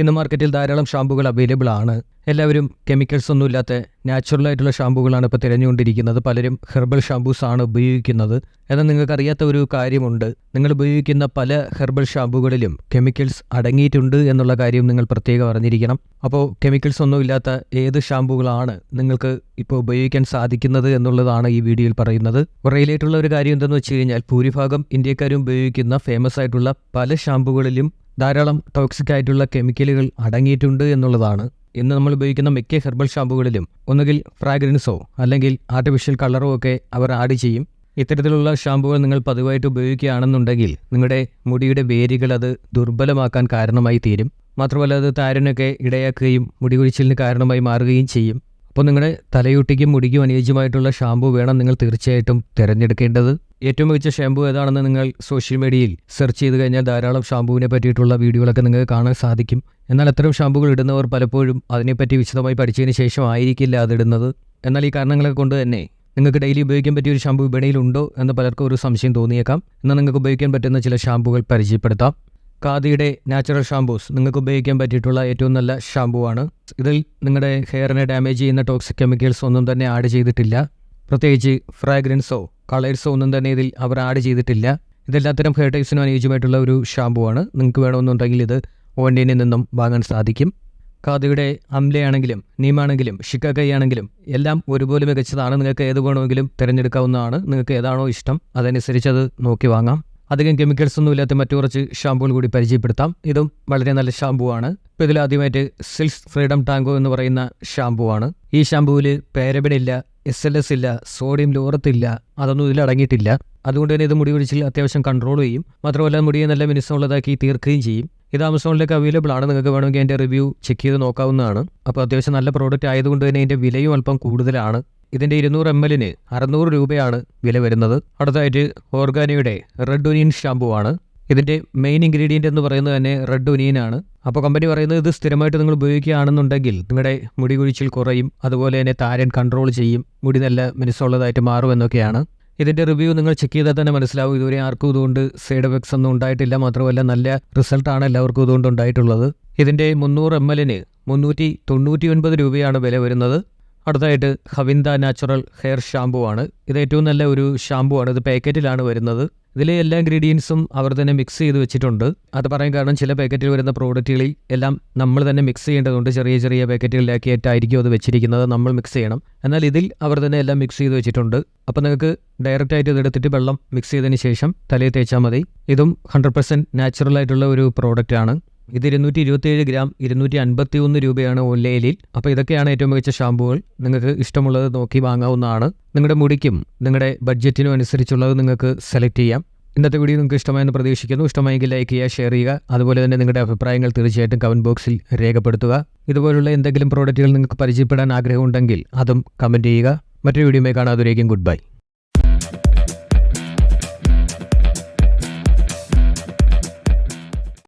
ഇന്ന് മാർക്കറ്റിൽ ധാരാളം ഷാമ്പുകൾ അവൈലബിൾ ആണ്. എല്ലാവരും കെമിക്കൽസ് ഒന്നും ഇല്ലാത്ത നാച്ചുറൽ ആയിട്ടുള്ള ഷാമ്പുകളാണ് ഇപ്പോൾ തിരഞ്ഞുകൊണ്ടിരിക്കുന്നത്. പലരും ഹെർബൽ ഷാമ്പൂസ് ആണ് ഉപയോഗിക്കുന്നത്. എന്നാൽ നിങ്ങൾക്കറിയാത്ത ഒരു കാര്യമുണ്ട്. നിങ്ങൾ ഉപയോഗിക്കുന്ന പല ഹെർബൽ ഷാമ്പുകളിലും കെമിക്കൽസ് അടങ്ങിയിട്ടുണ്ട് എന്നുള്ള കാര്യം നിങ്ങൾ പ്രത്യേകം അറിഞ്ഞിരിക്കണം. അപ്പോൾ കെമിക്കൽസ് ഒന്നും ഇല്ലാത്ത ഏത് ഷാമ്പുകളാണ് നിങ്ങൾക്ക് ഇപ്പോൾ ഉപയോഗിക്കാൻ സാധിക്കുന്നത് എന്നുള്ളതാണ് ഈ വീഡിയോയിൽ പറയുന്നത്. റെയിലായിട്ടുള്ള ഒരു കാര്യം എന്തെന്ന് വെച്ച് കഴിഞ്ഞാൽ ഭൂരിഭാഗം ഇന്ത്യക്കാരും ഉപയോഗിക്കുന്ന ഫേമസ് ആയിട്ടുള്ള പല ഷാമ്പുകളിലും ധാരാളം ടോക്സിക് ആയിട്ടുള്ള കെമിക്കലുകൾ അടങ്ങിയിട്ടുണ്ട് എന്നുള്ളതാണ്. ഇന്ന് നമ്മൾ ഉപയോഗിക്കുന്ന മിക്ക ഹെർബൽ ഷാമ്പുകളിലും ഒന്നുകിൽ ഫ്രാഗ്രൻസോ അല്ലെങ്കിൽ ആർട്ടിഫിഷ്യൽ കളറോ ഒക്കെ അവർ ആഡ് ചെയ്യും. ഇത്തരത്തിലുള്ള ഷാമ്പുകൾ നിങ്ങൾ പതിവായിട്ട് ഉപയോഗിക്കുകയാണെന്നുണ്ടെങ്കിൽ നിങ്ങളുടെ മുടിയുടെ വേരുകൾ അത് ദുർബലമാക്കാൻ കാരണമായി തീരും. മാത്രമല്ല അത് താരനൊക്കെ ഇടയാക്കുകയും മുടി കൊഴിച്ചിലിന് കാരണമായി മാറുകയും ചെയ്യും. അപ്പോൾ നിങ്ങളുടെ തലയൊട്ടിക്കും മുടിക്കും അനുയോജ്യമായിട്ടുള്ള ഷാമ്പു വേണം നിങ്ങൾ തീർച്ചയായിട്ടും തിരഞ്ഞെടുക്കേണ്ടത്. ഏറ്റവും മികച്ച ഷാമ്പു ഏതാണെന്ന് നിങ്ങൾ സോഷ്യൽ മീഡിയയിൽ സെർച്ച് ചെയ്ത് കഴിഞ്ഞാൽ ധാരാളം ഷാമ്പുവിനെ പറ്റിയിട്ടുള്ള വീഡിയോകളൊക്കെ നിങ്ങൾക്ക് കാണാൻ സാധിക്കും. എന്നാൽ അത്തരം ഷാമ്പുകൾ ഇടുന്നവർ പലപ്പോഴും അതിനെപ്പറ്റി വിശദമായി പഠിച്ചതിന് ശേഷം ആയിരിക്കില്ല അതിടുന്നത് എന്നാൽ ഈ കാരണങ്ങളെ കൊണ്ട് തന്നെ നിങ്ങൾക്ക് ഡെയിലി ഉപയോഗിക്കാൻ പറ്റിയ ഒരു ഷാമ്പു വിപണിയിലുണ്ടോ എന്ന് പലർക്കും ഒരു സംശയം തോന്നിയേക്കാം. എന്നാൽ നിങ്ങൾക്ക് ഉപയോഗിക്കാൻ പറ്റുന്ന ചില ഷാമ്പുകൾ പരിചയപ്പെടുത്താം. ഖാദിയുടെ നാച്ചുറൽ ഷാമ്പൂസ് നിങ്ങൾക്ക് ഉപയോഗിക്കാൻ പറ്റിയിട്ടുള്ള ഏറ്റവും നല്ല ഷാമ്പൂ ആണ്. ഇതിൽ നിങ്ങളുടെ ഹെയറിനെ ഡാമേജ് ചെയ്യുന്ന ടോക്സിക് കെമിക്കൽസ് ഒന്നും തന്നെ ആഡ് ചെയ്തിട്ടില്ല. പ്രത്യേകിച്ച് ഫ്രാഗ്രൻസോ കളേഴ്സോ ഒന്നും തന്നെ ഇതിൽ അവർ ആഡ് ചെയ്തിട്ടില്ല. ഇതെല്ലാത്തരം ഹെയർ ടൈപ്സിനും അനുയോജ്യമായിട്ടുള്ള ഒരു ഷാമ്പു ആണ്. നിങ്ങൾക്ക് വേണമെന്നുണ്ടെങ്കിൽ ഇത് ഓൺലൈനിൽ നിന്നും വാങ്ങാൻ സാധിക്കും. കാതിയുടെ അംലയാണെങ്കിലും നീമാണെങ്കിലും ഷിക്കക്കൈ ആണെങ്കിലും എല്ലാം ഒരുപോലെ മികച്ചതാണ്. നിങ്ങൾക്ക് ഏത് വേണമെങ്കിലും തിരഞ്ഞെടുക്കാവുന്നതാണ്. നിങ്ങൾക്ക് ഏതാണോ ഇഷ്ടം അതനുസരിച്ച് അത് നോക്കി വാങ്ങാം. അധികം കെമിക്കൽസ് ഒന്നും ഇല്ലാത്ത മറ്റു കുറച്ച് ഷാമ്പുകൾ കൂടി പരിചയപ്പെടുത്താം. ഇതും വളരെ നല്ല ഷാമ്പു ആണ്. ഇപ്പോൾ ഇതിൽ ആദ്യമായിട്ട് സിൽസ് ഫ്രീഡം ടാങ്കോ എന്ന് പറയുന്ന ഷാമ്പു ആണ്. ഈ ഷാമ്പുവിൽ പേരബിനില്ല എസ് എൽ എസ് ഇല്ല സോഡിയം ലോറത്തില്ല അതൊന്നും ഇതിൽ അടങ്ങിയിട്ടില്ല. അതുകൊണ്ട് തന്നെ ഇത് മുടി പിടിച്ചിൽ അത്യാവശ്യം കൺട്രോൾ ചെയ്യും. മാത്രമല്ല മുടിയെ നല്ല മിനുസമുള്ളതാക്കി തീർക്കുകയും ചെയ്യും. ഇത് ആമസോണിലേക്ക് അവൈലബിൾ ആണ്. നിങ്ങൾക്ക് വേണമെങ്കിൽ എന്റെ റിവ്യൂ ചെക്ക് ചെയ്ത് നോക്കാവുന്നതാണ്. അപ്പോൾ അത്യാവശ്യം നല്ല പ്രോഡക്റ്റ് ആയതുകൊണ്ട് തന്നെ ഇതിന്റെ വിലയും അല്പം കൂടുതലാണ്. ഇതിന്റെ ഇരുന്നൂറ് എം എല്ലിന് അറുന്നൂറ് രൂപയാണ് വില വരുന്നത്. അടുത്തായിട്ട് ഓർഗാനിയുടെ റെഡ് ഒനിയൻ ഷാമ്പു ആണ്. ഇതിന്റെ മെയിൻ ഇൻഗ്രീഡിയന്റ് എന്ന് പറയുന്നത് തന്നെ റെഡ് ഒനിയൻ ആണ്. അപ്പോൾ കമ്പനി പറയുന്നത് ഇത് സ്ഥിരമായിട്ട് നിങ്ങൾ ഉപയോഗിക്കുകയാണെന്നുണ്ടെങ്കിൽ നിങ്ങളുടെ മുടി കുഴിച്ചിൽ കുറയും അതുപോലെ തന്നെ താരൻ കൺട്രോൾ ചെയ്യും മുടി നല്ല മിനുസമുള്ളതായിട്ട് മാറുമെന്നൊക്കെയാണ് ഇതിന്റെ റിവ്യൂ നിങ്ങൾ ചെക്ക് ചെയ്താൽ തന്നെ മനസ്സിലാവും. ഇതുവരെ ആർക്കും ഇതുകൊണ്ട് സൈഡ് എഫക്ട്സ് ഒന്നും ഉണ്ടായിട്ടില്ല. മാത്രമല്ല നല്ല റിസൾട്ടാണ് എല്ലാവർക്കും ഇതുകൊണ്ട് ഉണ്ടായിട്ടുള്ളത്. ഇതിന്റെ മുന്നൂറ് എം എല്ലിന് മുന്നൂറ്റി തൊണ്ണൂറ്റി ഒൻപത് രൂപയാണ് വില വരുന്നത്. അടുത്തായിട്ട് ഹവിന്ദ നാച്ചുറൽ ഹെയർ ഷാമ്പൂ ആണ്. ഇത് ഏറ്റവും നല്ല ഒരു ഷാംപു ആണ്. ഇത് പാക്കറ്റിലാണ് വരുന്നത്. ഇതിലെ എല്ലാ ഇൻഗ്രീഡിയൻസും അവർ തന്നെ മിക്സ് ചെയ്ത് വെച്ചിട്ടുണ്ട്. അത് പറയാൻ കാരണം ചില പാക്കറ്റിൽ വരുന്ന പ്രോഡക്റ്റുകളിൽ എല്ലാം നമ്മൾ തന്നെ മിക്സ് ചെയ്യേണ്ടതുണ്ട്. ചെറിയ ചെറിയ പാക്കറ്റുകളിലാക്കിയിട്ടായിരിക്കും അത് വെച്ചിരിക്കുന്നത്. നമ്മൾ മിക്സ് ചെയ്യണം. എന്നാൽ ഇതിൽ അവർ തന്നെ എല്ലാം മിക്സ് ചെയ്ത് വെച്ചിട്ടുണ്ട്. അപ്പോൾ നിങ്ങൾക്ക് ഡയറക്റ്റ് ആയിട്ട് ഇതെടുത്തിട്ട് വെള്ളം മിക്സ് ചെയ്തതിന് ശേഷം തലയിൽ തേച്ചാൽ മതി. ഇതും ഹൺഡ്രഡ് പെർസെന്റ് നാച്ചുറൽ ആയിട്ടുള്ള ഒരു പ്രോഡക്റ്റ് ആണ്. ഇത് ഇരുന്നൂറ്റി ഇരുപത്തിയേഴ് ഗ്രാം ഇരുന്നൂറ്റി അൻപത്തി ഒന്ന് രൂപയാണ് ഓൺലൈനിൽ. അപ്പോൾ ഇതൊക്കെയാണ് ഏറ്റവും മികച്ച ഷാമ്പുകൾ. നിങ്ങൾക്ക് ഇഷ്ടമുള്ളത് നോക്കി വാങ്ങാവുന്നതാണ്. നിങ്ങളുടെ മുടിക്കും നിങ്ങളുടെ ബഡ്ജറ്റിനും അനുസരിച്ചുള്ളത് നിങ്ങൾക്ക് സെലക്ട് ചെയ്യാം. ഇന്നത്തെ വീഡിയോ നിങ്ങൾക്ക് ഇഷ്ടമായെന്ന് പ്രതീക്ഷിക്കുന്നു. ഇഷ്ടമായെങ്കിൽ ലൈക്ക് ചെയ്യുക ഷെയർ ചെയ്യുക. അതുപോലെ തന്നെ നിങ്ങളുടെ അഭിപ്രായങ്ങൾ തീർച്ചയായിട്ടും കമന്റ് ബോക്സിൽ രേഖപ്പെടുത്തുക. ഇതുപോലുള്ള എന്തെങ്കിലും പ്രോഡക്റ്റുകൾ നിങ്ങൾക്ക് പരിചയപ്പെടാൻ ആഗ്രഹമുണ്ടെങ്കിൽ അതും കമന്റ് ചെയ്യുക. മറ്റൊരു വീഡിയോയുമായി കാണാതെ ഗുഡ് ബൈ.